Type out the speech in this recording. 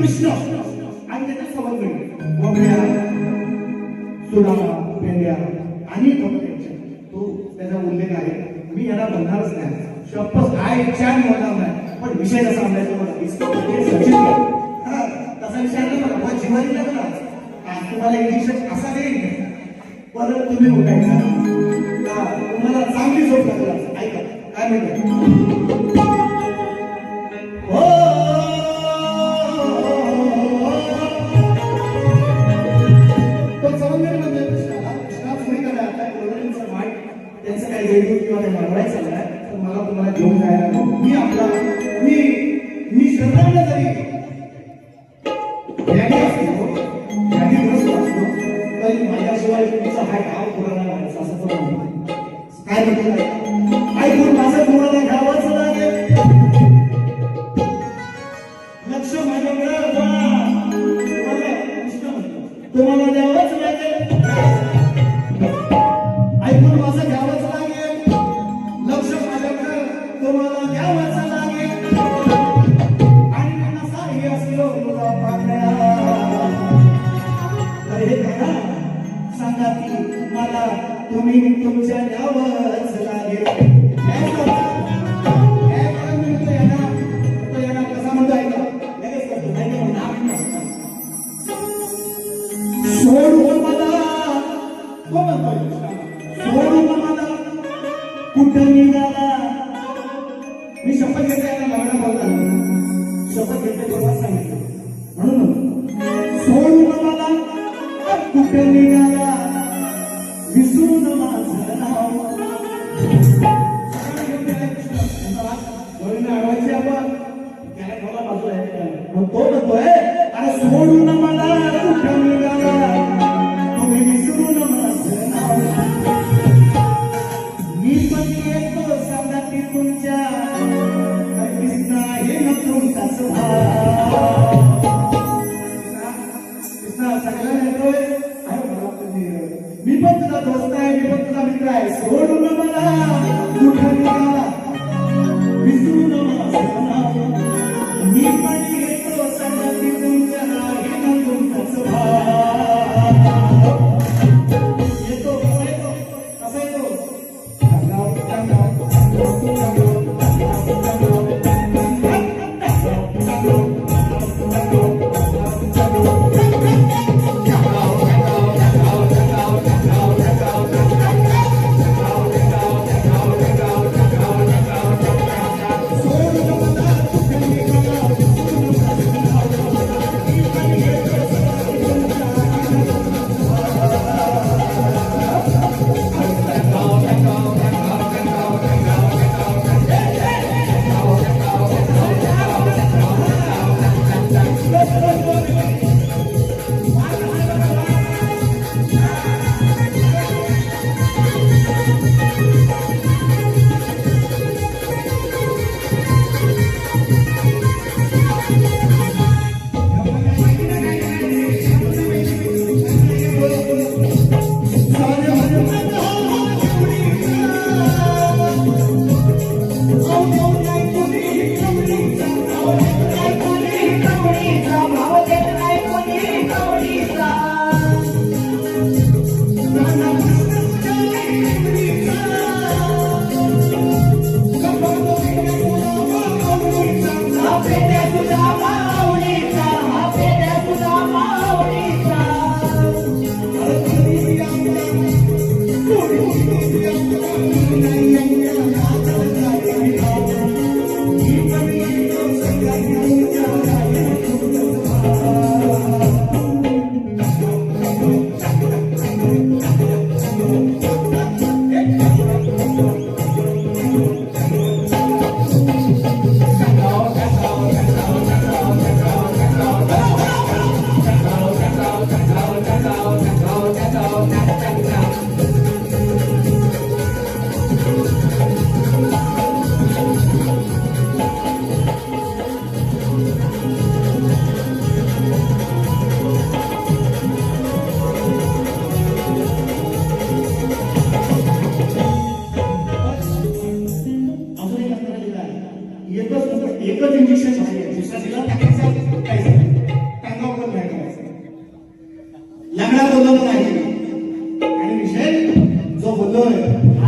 कृष्ण आणि त्याच्या सवंगडी कोंबड्या सुरा भेंड्या आणि तो त्याचा उल्लेख आहे. मी याला बनणारच नाही. शपथ काय इच्छा बोलणार नाही. पण विषय कसा मला तसा विषय नाही मला. जीवन आज तुम्हाला असा देईल परत तुम्ही उठायचा. तुम्हाला चांगली झोप लागला. ऐका काय म्हणतात काय म्हणते आई कोण माझा तुम्हाला गावाच लागेल लक्ष माझ्याकडे तुम्हाला द्यावं ಯಾವ ಸಲಾಗಿರಬೇಕು सगळ्यांना येतोय मी पण तुझा दोस्त आहे मी पण तुझा मित्र आहे सोड Deus. एकच इंजेक्शन झालेलं आहे दुसऱ्या दिला नाही करायचं लग्नात बोललं नाही आणि विषय जो बोललोय